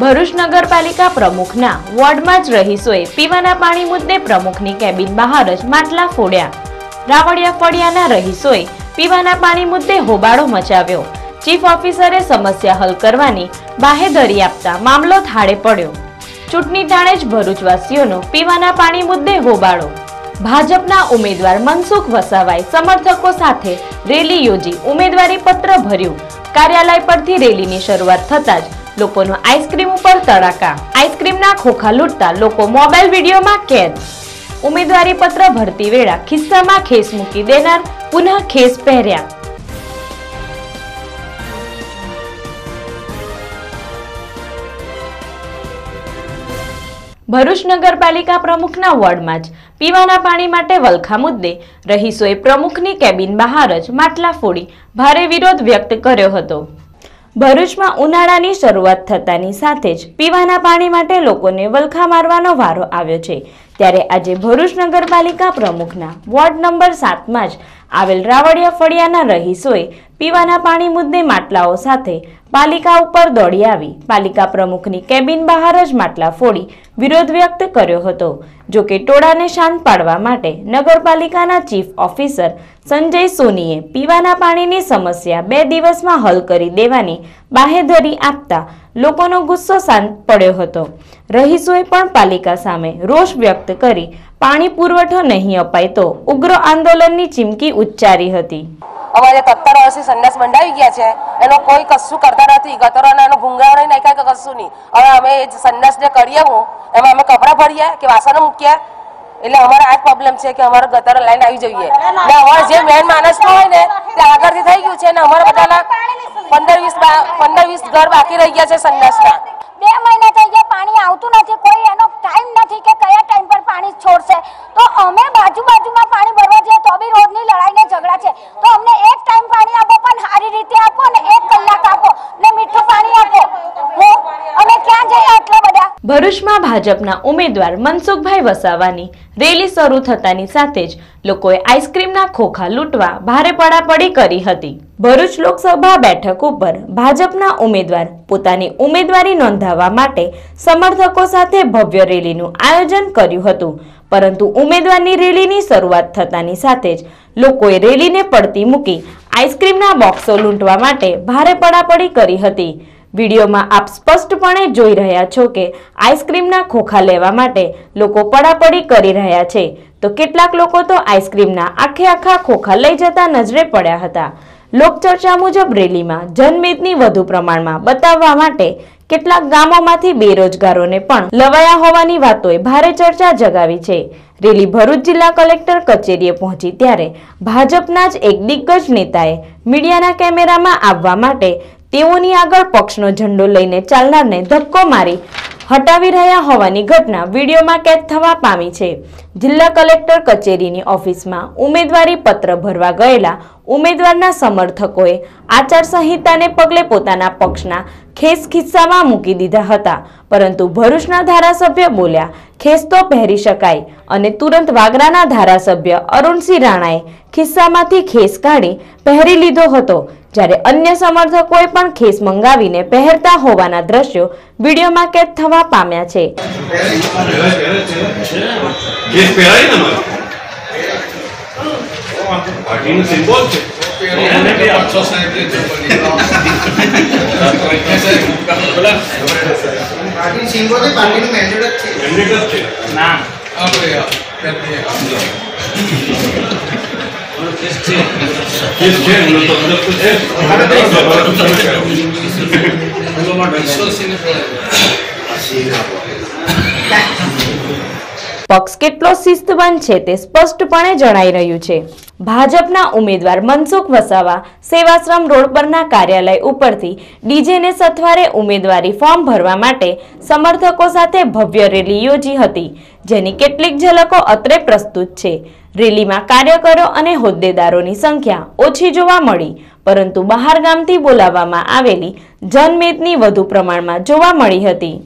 ભરૂચ નગરપાલિકા પ્રમુખના વોર્ડમાં જ રહીશોએ પીવાના પાણી મુદ્દે પ્રમુખની કેબિન બહાર જ માટલા ફોડ્યા. રાવડિયા ફળિયાના રહીશોએ પીવાના પાણી મુદ્દે હોબાળો મચાવ્યો. ચીફ ઓફિસરે સમસ્યા હલ કરવાની બાહેધરી આપતા મામલો થાળે પડ્યો. ચૂંટણી ટાણે જ ભરૂચવાસીઓનો પીવાના પાણી મુદ્દે હોબાળો. ભાજપના ઉમેદવાર મનસુખ વસાવાએ સમર્થકો સાથે રેલી યોજી ઉમેદવારી પત્ર ભર્યું. કાર્યાલય પરથી રેલીની શરૂઆત થતાં જ લોકોનો આઈસ્ક્રીમ ઉપર તડાકા. આઈસ્ક્રીમના ખોખા લૂંટતા લોકો મોબાઈલ વિડીયોમાં કેદ. ઉમેદવારી પત્ર ભરતી વેળા ખિસ્સામાં ખેસ મૂકી દેનાર પુનઃ ખેસ પહેર્યા. ભરૂચ નગરપાલિકા પ્રમુખના વોર્ડમાં જ પીવાના પાણી માટે વલખા મુદ્દે રહીશોએ પ્રમુખની કેબિન બહાર જ માટલા ફોડી ભારે વિરોધ વ્યક્ત કર્યો હતો. ભરૂચમાં ઉનાળાની શરૂઆત થતાની સાથે જ પીવાના પાણી માટે લોકોને વલખા મારવાનો વારો આવ્યો છે. ત્યારે આજે ભરૂચ નગરપાલિકા પ્રમુખના વોર્ડ નંબર સાતમાં જ આવેલ રાવડિયા ફળિયાના રહીશોએ પીવાના પાણી મુદ્દે માટલાઓ સાથે પાલિકા ઉપર દોડી આવી. પાલિકા પ્રમુખની કેબિન બહાર જ માટલા ફોડી વિરોધ વ્યક્ત કર્યો હતો. જો કે ટોળાને શાંત પાડવા માટે નગરપાલિકાના ચીફ ઓફિસર સંજય સોનીએ પીવાના પાણીની સમસ્યા બે દિવસમાં હલ કરી દેવાની બાહેધરી આપતા લોકોનો ગુસ્સો શાંત પડ્યો હતો. રહીશોએ પણ પાલિકા સામે રોષ વ્યક્ત કરી પાણી પુરવઠો નહીં અપાય તો ઉગ્ર આંદોલનની ચીમકી ઉચ્ચારી હતી. અમારે સત્તર વર્ષથી સંન્યાસ મંડાવી ગયા છે. એનો કોઈ કશું કરતા નથી. ગતરોના એનો ભૂંગાળો નાખ્યા કે કશું નહીં. હવે અમે એ સંન્યાસ જે કરીએ હું એમાં અમે કપડાં ભરીએ કે વાસણો મૂક્યા એટલે અમારે આ પ્રોબ્લેમ છે કે અમારે ગટર લાઈન આવી જોઈએ. અમારે જે મેન માણસ હોય ને, તે આગળથી થઈ ગયું છે ને અમારા બધાના પંદર વીસ પંદર વીસ ઘર બાકી રહી ગયા છે સંન્યાસના. બે મહિના થઈ ગયા પાણી આવતું નથી કોઈ એનો ટાઈમ નથી કે કયા ટાઈમ પર પાણી છોડશે. તો અમે બાજુ બાજુમાં પાણી ભરવા જઈએ તો બી રોજની લડાઈને ઝઘડા છે. તો અમને એક ટાઈમ પાણી આપો પણ સારી રીતે આપો ને એક કલાક આપો ને મીઠું પાણી આપો. અમે ક્યાં જઈએ આટલા બધા? ભરૂચમાં ભાજપના ઉમેદવાર મનસુખભાઈ વસાવાની રેલી શરૂ થતાની સાથે જ લોકોએ આઈસ્ક્રીમના ખોખા લૂંટવા ભારે પડાપડી કરી હતી. ભરૂચ લોકસભા બેઠક ઉપર ભાજપના ઉમેદવાર પોતાની ઉમેદવારી નોંધાવવા માટે સમર્થકો સાથે ભવ્ય રેલીનું આયોજન કર્યું હતું. પરંતુ ઉમેદવારની રેલીની શરૂઆત થતાની સાથે જ લોકોએ રેલીને પડતી મૂકી આઈસ્ક્રીમના બોક્સો લૂંટવા માટે ભારે પડાપડી કરી હતી. વિડીયોમાં આપ સ્પષ્ટપણે જોઈ રહ્યા છો કે આઈસ્ક્રીમના ખોખા લેવા માટે લોકો પડાપડી કરી રહ્યા છે. તો કેટલાક લોકો તો આઈસ્ક્રીમના આખે આખા ખોખા લઈ જતા નજરે પડ્યા હતા. લોકચર્ચા મુજબ રેલીમાં જનમેદની વધુ પ્રમાણમાં બતાવવા માટે કેટલાક ગામોમાંથી બેરોજગારોને પણ લવાયા હોવાની વાતોએ ભારે ચર્ચા જગાવી છે. રેલી ભરૂચ જિલ્લા કલેક્ટર કચેરીએ પહોંચી ત્યારે ભાજપના જ એક દિગ્ગજ નેતાએ મીડિયાના કેમેરામાં આવવા માટે તેઓની આગળ પક્ષનો ઝંડો લઈને ચાલનારને ધક્કો મારી હટાવી રહ્યા હોવાની ઘટના વિડીયોમાં કેદ થવા પામી છે. જિલ્લા કલેક્ટર કચેરીની ઓફિસમાં ઉમેદવારી પત્ર ભરવા ગયેલા ઉમેદવારના સમર્થકોએ આચારસંહિતાને પગલે પોતાના પક્ષના ખેસ ખિસ્સામાં મૂકી દીધા હતા. પરંતુ ભરૂચના ધારાસભ્ય બોલ્યા, ખેસ તો પહેરી શકાય અને તુરંત વાગરાના ધારાસભ્ય અરુણસિંહ રાણાએ ખિસ્સામાંથી ખેસ કાઢી પહેરી લીધો હતો. જ્યારે અન્ય સમર્થકોએ પણ ખેસ મંગાવીને પહેરતા હોવાના દ્રશ્યો વિડીયોમાં કેદ થવા પામ્યા છે. કેસ પહેરાય ને મારે પાર્ટીનું સિમ્બોલ છે પાર્ટીની સિમ્બોલ છે પાર્ટીનું મેન્ડેટ જ છે કેન્ડિડેટ જ છે આપણે કેસ પક્ષ કેટલો શિસ્તબંધ છે તે સ્પષ્ટપણે જણાઈ રહ્યું છે. ભાજપના ઉમેદવાર મનસુખ વસાવા સેવાશ્રમ રોડ પરના કાર્યાલય ઉપરથી ડીજેને સથવારે ઉમેદવારી ફોર્મ ભરવા માટે સમર્થકો સાથે ભવ્ય રેલી યોજી હતી, જેની કેટલીક ઝલકો અત્રે પ્રસ્તુત છે. રેલીમાં કાર્યકરો અને હોદ્દેદારોની સંખ્યા ઓછી જોવા મળી, પરંતુ બહારગામથી બોલાવવામાં આવેલી જનમેદની વધુ પ્રમાણમાં જોવા મળી હતી.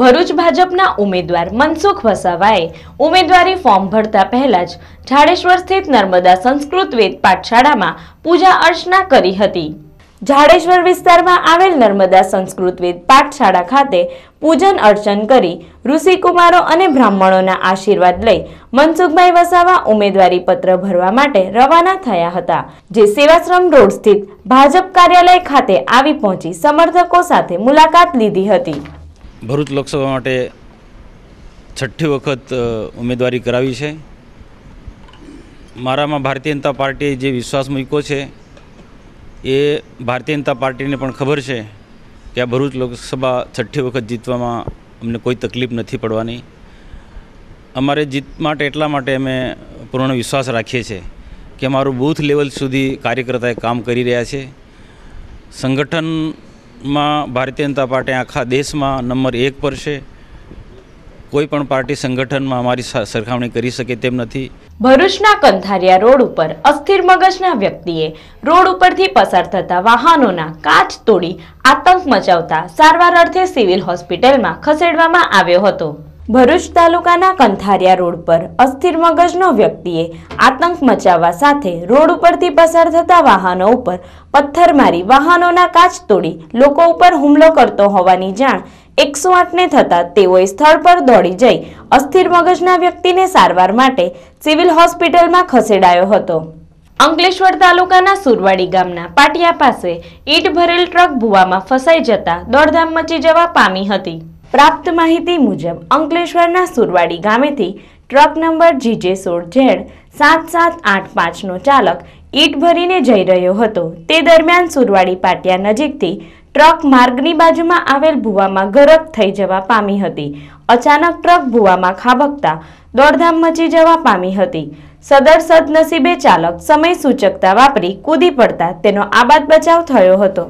ભરૂચ ભાજપના ઉમેદવાર મનસુખ વસાવાએ ઉમેદવારી ફોર્મ ભરતા પહેલા જ ઝાડેશ્વર સ્થિત નર્મદા સંસ્કૃત વેદ પાઠશાળામાં પૂજા અર્ચના કરી હતી. ઝાડેશ્વર વિસ્તારમાં આવેલ નર્મદા સંસ્કૃત વેદ પાઠશાળા ખાતે પૂજન અર્ચન કરી ઋષિકુમારો અને બ્રાહ્મણોના આશીર્વાદ લઈ મનસુખભાઈ વસાવા ઉમેદવારી પત્ર ભરવા માટે રવાના થયા હતા, જે સેવાશ્રમ રોડ સ્થિત ભાજપ કાર્યાલય ખાતે આવી પહોંચી સમર્થકો સાથે મુલાકાત લીધી હતી. ભરૂચ લોકસભા માટે છઠ્ઠી વખત ઉમેદવારી કરાવી છે. મારામાં ભારતીય જનતા પાર્ટીએ જે વિશ્વાસ મૂક્યો છે, એ ભારતીય જનતા પાર્ટીને પણ ખબર છે કે આ ભરૂચ લોકસભા છઠ્ઠી વખત જીતવામાં અમને કોઈ તકલીફ નથી પડવાની. અમારે જીત માટે એટલા માટે અમે પૂર્ણ વિશ્વાસ રાખીએ છીએ કે અમારું બૂથ લેવલ સુધી કાર્યકર્તાએ કામ કરી રહ્યા છે. સંગઠનમાં ભારતીય જનતા પાર્ટી આખા દેશમાં નંબર એક પર છે. કોઈ પણ પાર્ટી સંગઠનમાં અમારી સરખામણી કરી શકે તેમ નથી. ભરૂચના કંથારિયા રોડ ઉપર અસ્થિર મગજના વ્યક્તિએ રોડ ઉપરથી પસાર થતા વાહનોના કાચ તોડી આતંક મચાવતા સારવાર અર્થે સિવિલ હોસ્પિટલમાં ખસેડવામાં આવ્યો હતો. ભરૂચ તાલુકાના કંથારિયા રોડ પર અસ્થિર મગજનો વ્યક્તિએ આતંક મચાવવા સાથે રોડ ઉપરથી પસાર થતા વાહનો ઉપર પથ્થર મારી વાહનોના કાચ તોડી લોકો ઉપર હુમલો કરતો હોવાની જાણ એકસો આઠને થતાં તેઓએ સ્થળ પર દોડી જઈ અસ્થિર મગજના વ્યક્તિને સારવાર માટે સિવિલ હોસ્પિટલમાં ખસેડાયો હતો. અંકલેશ્વર તાલુકાના સુરવાડી ગામના પાટિયા પાસે ઈટ ભરેલ ટ્રક ભૂવામાં ફસાઈ જતા દોડધામ મચી જવા પામી હતી. પ્રાપ્ત માહિતી મુજબ અંકલેશ્વરના સુરવાડી ગામેથી truck number G J Z સાત સાત આઠ પાંચનો ચાલક ઈટ ભરીને જઈ રહ્યો હતો. તે દરમિયાન સુરવાડી પાટિયા નજીકથી ટ્રક માર્ગની બાજુમાં આવેલ ભૂવામાં ગરક થઈ જવા પામી હતી. અચાનક ટ્રક ભૂવામાં ખાબકતા દોડધામ મચી જવા પામી હતી. સદર સદનસીબે ચાલક સમય સૂચકતા વાપરી કૂદી પડતા તેનો આબાદ બચાવ થયો હતો.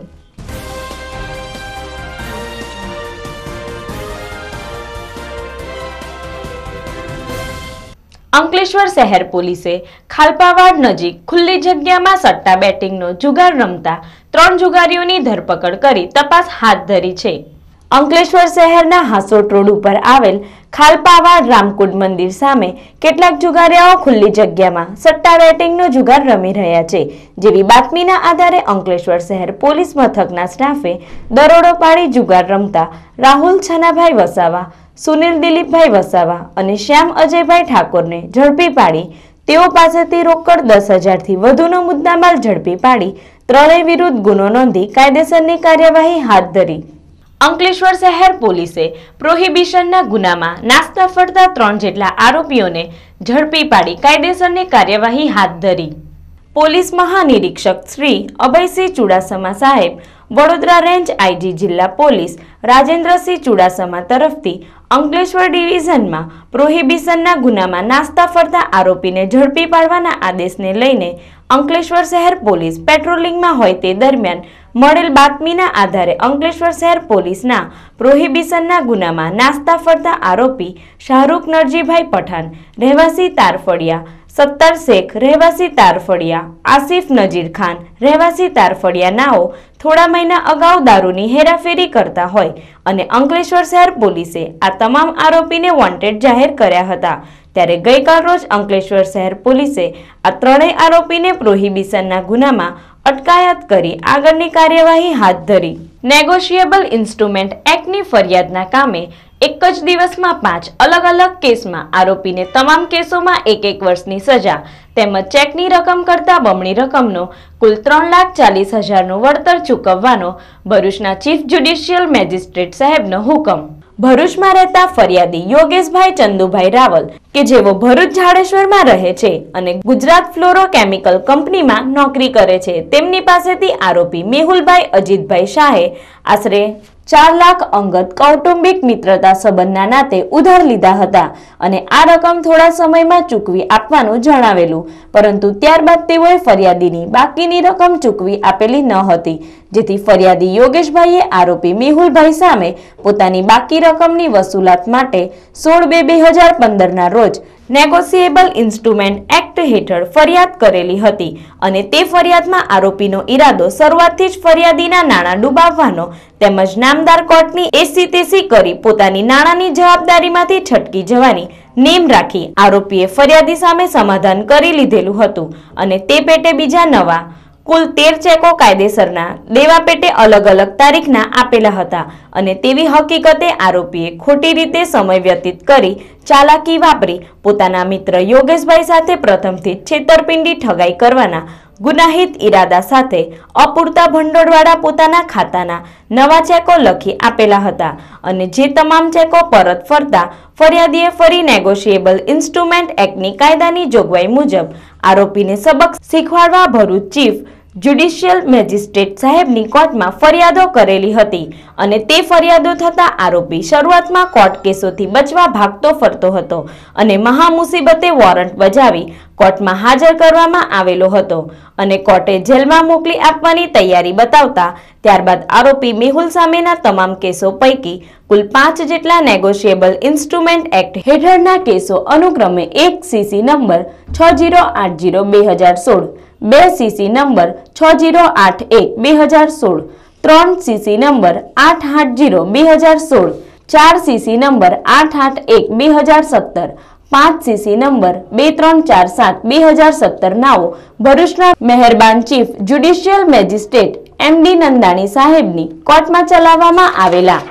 અંકલેશ્વર શહેર પોલીસે ખાલપાવાડ નજીક ખુલ્લી જગ્યામાં સટ્ટા બેટિંગનો જુગાર રમતા ત્રણ જુગારીઓની ધરપકડ કરી તપાસ હાથ ધરી છે. અંકલેશ્વર શહેરના હાસોટ રોડ ઉપર આવેલ ખાલપાવાડ રામકુંડ મંદિર સામે કેટલાક જુગારીઓ ખુલ્લી જગ્યામાં સટ્ટા બેટિંગનો જુગાર રમી રહ્યા છે. જેવી બાતમીના આધારે અંકલેશ્વર શહેર પોલીસ મથકના સ્ટાફે દરોડો પાડી જુગાર રમતા રાહુલ છનાભાઈ વસાવા સુનિલ દિલીપભાઈ વસાવા અને શ્યામ અજયભાઈ ઠાકોરને ઝડપી પાડી. તેઓ પાસેથી રોકડ દસ હજારથી વધુનો મુદ્દામાલ ઝડપી પાડી. ત્રણેય વિરુદ્ધ ગુનો નોંધી કાયદેસરની કાર્યવાહી હાથ ધરી. અંકલેશ્વર શહેર પોલીસે પ્રોહિબિશનના ગુનામાં નાસ્તા ફરતા ત્રણ જેટલા આરોપીઓને ઝડપી પાડી કાયદેસરની કાર્યવાહી હાથ ધરી. પોલીસ મહાનિરીક્ષક શ્રી અભયસિંહ ચુડાસમા સાહેબ વડોદરા રેન્જ આઈજી જિલ્લા પોલીસ રાજેન્દ્રસિંહ ચુડાસમા તરફથી અંકલેશ્વર ડિવિઝનમાં પ્રોહિબિશનના ગુનામાં નાસ્તા ફરતા આરોપીને ઝડપી પાડવાના આદેશને લઈને અંકલેશ્વર શહેર પોલીસ પેટ્રોલિંગમાં હોય તે દરમિયાન મળેલ બાતમીના આધારે અંકલેશ્વર શહેર પોલીસના પ્રોહિબિશનના ગુનામાં નાસ્તા ફરતા આરોપી શાહરૂખ નરજીભાઈ પઠાણ, રહેવાસી તારફળિયા સત્તર શેખ, રહેવાસી તારફળિયા આસિફ નજીર ખાન, રહેવાસી તારફળિયા નાઓ થોડા મહિના અગાઉ દારૂની હેરાફેરી કરતા હોય અને અંકલેશ્વર શહેર પોલીસે આ તમામ આરોપીને વોન્ટેડ જાહેર કર્યા હતા. ત્યારે ગઈકાલ રોજ અંકલેશ્વર શહેર પોલીસે આ ત્રણેય આરોપીને પ્રોહિબિશનના ગુનામાં અટકાયત કરી આગળની કાર્યવાહી હાથ ધરી. નેગોશિયેબલ ઇન્સ્ટ્રુમેન્ટ એક્ટની ફરિયાદના કામે એક જ દિવસમાં પાંચ અલગ અલગ કેસમાં આરોપીને તમામ કેસોમાં એક એક વર્ષની સજા તેમજ ચેકની રકમ કરતા બમણી રકમનો કુલ ત્રણ લાખ ચાલીસ હજારનું વળતર ચૂકવવાનો ભરૂચના ચીફ જ્યુડિશિયલ મેજિસ્ટ્રેટ સાહેબનો હુકમ. ભરૂચમાં રહેતા ફરિયાદી યોગેશભાઈ ચંદુભાઈ રાવલ, કે જેઓ ભરૂચ ઝાડેશ્વરમાં રહે છે અને ગુજરાત ફ્લોરો કેમિકલ કંપનીમાં નોકરી કરે છે, તેમની પાસેથી આરોપી મેહુલભાઈ અજીતભાઈ શાહે આશરે ચાર લાખ અંગત કૌટુંબિક મિત્રતા સંબંધના નાતે ઉધાર લીધા હતા અને આ રકમ થોડા સમયમાં ચૂકવી આપવાનું જણાવેલું. પરંતુ ત્યારબાદ તેઓએ ફરિયાદીની બાકીની રકમ ચૂકવી આપેલી ન હતી, જેથી ફરિયાદી યોગેશભાઈએ આરોપી મેહુલભાઈ સામે પોતાની બાકી રકમની વસૂલાત માટે સોળ બે બે હજાર પંદરના રોજ નેગોશિયેબલ ઇન્સ્ટ્રુમેન્ટ એક્ટ હેઠળ ફરિયાદ કરેલી હતી અને તે ફરિયાદમાં આરોપીનો ઈરાદો શરૂઆતથી જ ફરિયાદીના નાણાં ડૂબાવવાનો તેમજ નામદાર કોર્ટની એસી તેસી કરી પોતાની નાણાંની જવાબદારીમાંથી છટકી જવાની નેમ રાખી આરોપીએ ફરિયાદી સામે સમાધાન કરી લીધેલું હતું અને તે પેટે બીજા નવા કુલ તેર ચેકો કાયદેસરના દેવા પેટે અલગ અલગ તારીખના આપેલા હતા અને તેવી હકીકતે આરોપીએ ખોટી રીતે સમય વ્યતીત કરી ચાલાકી વાપરી પોતાના મિત્ર યોગેશભાઈ સાથે પ્રથમથી છેતરપિંડી ઠગાઈ કરવાના ગુનાહિત ઈરાદા સાથે અપૂરતા ભંડોળવાળા પોતાના ખાતાના નવા ચેકો લખી આપેલા હતા અને જે તમામ ચેકો પરત ફરતા ફરિયાદીએ ફરી નેગોશિયેબલ ઇન્સ્ટ્રુમેન્ટ એક્ટની કાયદાની જોગવાઈ મુજબ આરોપીને સબક શીખવાડવા ભરૂચ ચીફ જ્યુડિશિયલ મેજિસ્ટ્રેટ સાહેબની કોર્ટમાં ફરિયાદો કરેલી હતી અને તે ફરિયાદો થતા આરોપી શરૂઆતમાં કોર્ટ કેસોથી બચવા ભાગતો ફરતો હતો અને મહામુસીબતે વોરંટ બજાવી કોર્ટમાં હાજર કરવામાં આવેલો હતો અને કોર્ટે જેલમાં મોકલી આપવાની તૈયારી બતાવતા ત્યારબાદ આરોપી મેહુલ સામેના તમામ કેસો પૈકી કુલ પાંચ જેટલા નેગોશિયેબલ ઇન્સ્ટ્રુમેન્ટ એક્ટ હેઠળના કેસો અનુક્રમે એક સીસી નંબર છ જીરો આઠ જીરો બે હજાર સોળ બે સીસી નંબર છ જીરો આઠ એક બે હજાર સોળ, ત્રણ સીસી નંબર આઠ આઠ જીરો બે હજાર સોળ, ચાર સીસી નંબર આઠ આઠ એક બે હજાર સત્તર, પાંચ સીસી નંબર બે ત્રણ ચાર સાત બે હજાર સત્તર નાઓ. ભરૂચના મહેરબાન chief judicial magistrate M D Nandani સાહેબની કોર્ટમાં ચલાવવામાં આવેલા